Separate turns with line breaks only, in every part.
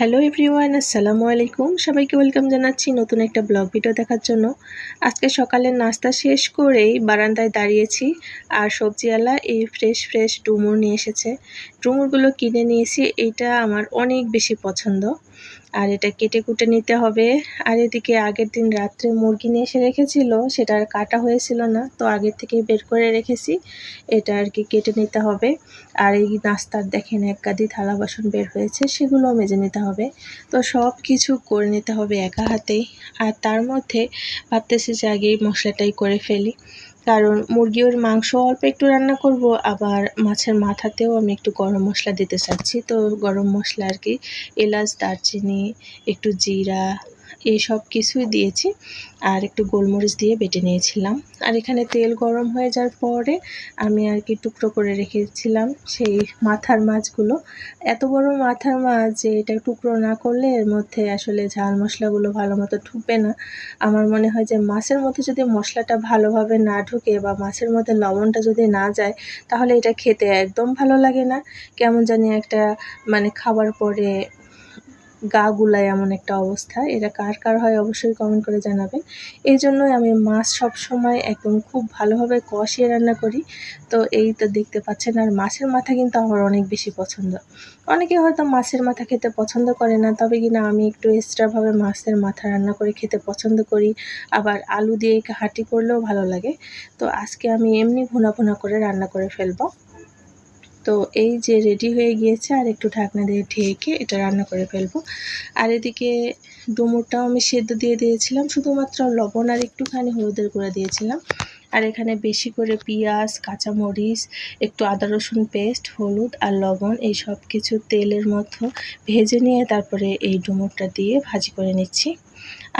Hello everyone আসসালামু আলাইকুম সবাইকে ওয়েলকাম জানাচ্ছি নতুন একটা ব্লগ ভিডিও দেখার জন্য। আজকে সকালের নাস্তা শেষ করেই বারান্দায় দাঁড়িয়েছি আর সবজিওয়ালা এই ফ্রেশ ফ্রেশ ডুমুর নিয়ে এসেছে। ডুমুরগুলো কিনে নিয়েছি এইটা আমার অনেক বেশি পছন্দ। আর এটা কেটে কুটে নিতে হবে। আর এদিকে আগের দিন রাত্রে মুরগি নিয়ে এসে রেখেছিল, সেটা আর কাটা হয়েছিল না, তো আগের থেকে বের করে রেখেছি। এটা আর কি কেটে নিতে হবে। আর এই নাস্তার দেখেন এক গাদি থালা বাসন বের হয়েছে, সেগুলোও মেজে নিতে হবে। তো সব কিছু করে নিতে হবে একা হাতেই। আর তার মধ্যে ভাবতেছি যে আগেই মশলাটাই করে ফেলি। কারণ মুরগির মাংস অল্প একটু রান্না করব, আবার মাছের মাথাতেও আমি একটু গরম মশলা দিতে চাচ্ছি। তো গরম মশলা আর কি, এলাচ, দারচিনি, একটু জিরা এই সব কিছুই দিয়েছি। আর একটু গোলমরিচ দিয়ে বেটে নিয়েছিলাম। আর এখানে তেল গরম হয়ে যাওয়ার পরে আমি আর কি টুকরো করে রেখেছিলাম সেই মাথার মাছগুলো। এত বড় মাথার মাছ যে এটা টুকরো না করলে এর মধ্যে আসলে ঝাল মশলাগুলো ভালো মতো ঢুকবে না। আমার মনে হয় যে মাছের মধ্যে যদি মশলাটা ভালোভাবে না ঢুকে বা মাছের মধ্যে লবণটা যদি না যায়, তাহলে এটা খেতে একদম ভালো লাগে না। কেমন জানি একটা মানে খাবার পরে গা গুলায় এমন একটা অবস্থা। এটা কার কার হয় অবশ্যই কমেন্ট করে জানাবেন। এই জন্যই আমি মাছ সব সময় একদম খুব ভালোভাবে কষিয়ে রান্না করি। তো এই তো দেখতে পাচ্ছেন, আর মাছের মাথা কিন্তু আমার অনেক বেশি পছন্দ। অনেকে হয়তো মাছের মাথা খেতে পছন্দ করে না, তবে কিনা আমি একটু এক্সট্রাভাবে মাছের মাথা রান্না করে খেতে পছন্দ করি। আবার আলু দিয়ে হাঁটি করলেও ভালো লাগে। তো আজকে আমি এমনি ভুনা ভুনা করে রান্না করে ফেলব। তো এই যে রেডি হয়ে গিয়েছে, আর একটু ঢাকনা দিয়ে ঢেকে এটা রান্না করে ফেলব। আর এদিকে ডুমুরটাও আমি সেদ্ধ দিয়ে দিয়েছিলাম, শুধুমাত্র লবণ আর একটুখানি হলুদের গুঁড়া দিয়েছিলাম। আর এখানে বেশি করে পেঁয়াজ, কাঁচামরিচ, একটু আদা রসুন পেস্ট, হলুদ আর লবণ, এই সব কিছু তেলের মতো ভেজে নিয়ে তারপরে এই ডুমুরটা দিয়ে ভাজি করে নিচ্ছি।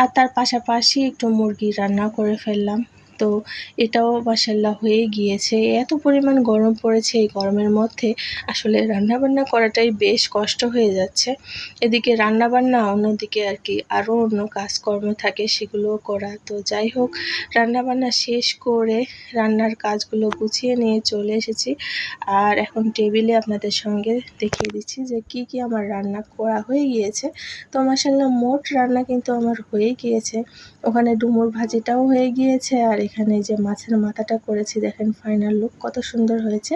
আর তার পাশাপাশি একটু মুরগি রান্না করে ফেললাম। তো এটাও মাসাল্লাহ হয়ে গিয়েছে। এত পরিমাণ গরম পড়েছে এই গরমের মধ্যে। আসলে রান্নাবান্না করাটাই বেশ কষ্ট হয়ে যাচ্ছে। এদিকে রান্নাবান্না, অন্যদিকে আর কি আরও অন্য কাজকর্ম থাকে সেগুলোও করা। তো যাই হোক, রান্নাবান্না শেষ করে রান্নার কাজগুলো গুছিয়ে নিয়ে চলে এসেছি। আর এখন টেবিলে আপনাদের সঙ্গে দেখিয়ে দিচ্ছি যে কি কি আমার রান্না করা হয়ে গিয়েছে। তো মাসাল্লাহ মোট রান্না কিন্তু আমার হয়ে গিয়েছে। ওখানে ডুমুর ভাজিটাও হয়ে গিয়েছে আর এখানে যে মাছের মাথাটা করেছি, দেখেন ফাইনাল লুক কত সুন্দর হয়েছে।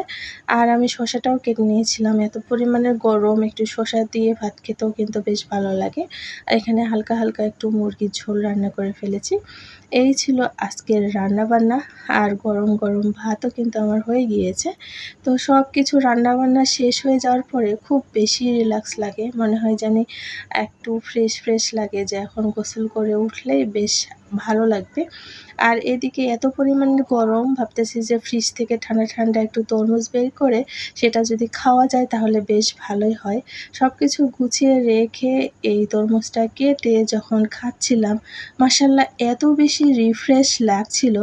আর আমি শশাটাও কেটে নিয়েছিলাম, এত পরিমাণের গরম, একটু শশা দিয়ে ভাত খেতেও কিন্তু বেশ ভালো লাগে। আর এখানে হালকা হালকা একটু মুরগির ঝোল রান্না করে ফেলেছি। এই ছিল আজকের রান্না বান্না আর গরম গরম ভাতও কিন্তু আমার হয়ে গিয়েছে। তো সব কিছু রান্নাবান্না শেষ হয়ে যাওয়ার পরে খুব বেশি রিল্যাক্স লাগে, মনে হয় জানি একটু ফ্রেশ ফ্রেশ লাগে যে এখন গোসল করে উঠলেই বেশ ভালো লাগবে। আর এদিকে এত পরিমাণে গরম, ভাবতেছি যে ফ্রিজ থেকে ঠান্ডা ঠান্ডা একটু তরমুজ বের করে সেটা যদি খাওয়া যায় তাহলে বেশ ভালোই হয়। সব কিছু গুছিয়ে রেখে এই তরমুজটা কেটে যখন খাচ্ছিলাম মাসাল্লাহ এত বেশি রিফ্রেশ লাগছিল,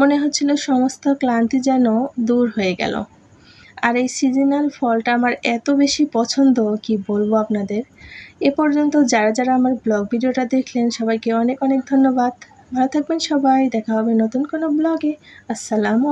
মনে হচ্ছিল সমস্ত ক্লান্তি যেন দূর হয়ে গেল। আর এই সিজনাল ফলটা আমার এত বেশি পছন্দ, কি বলব আপনাদের? এ পর্যন্ত যারা যারা আমার ব্লগ ভিডিওটা দেখলেন, সবাইকে অনেক অনেক ধন্যবাদ। ভালো থাকবেন সবাই দেখা হবে নতুন কোনো ব্লগে আসসালামু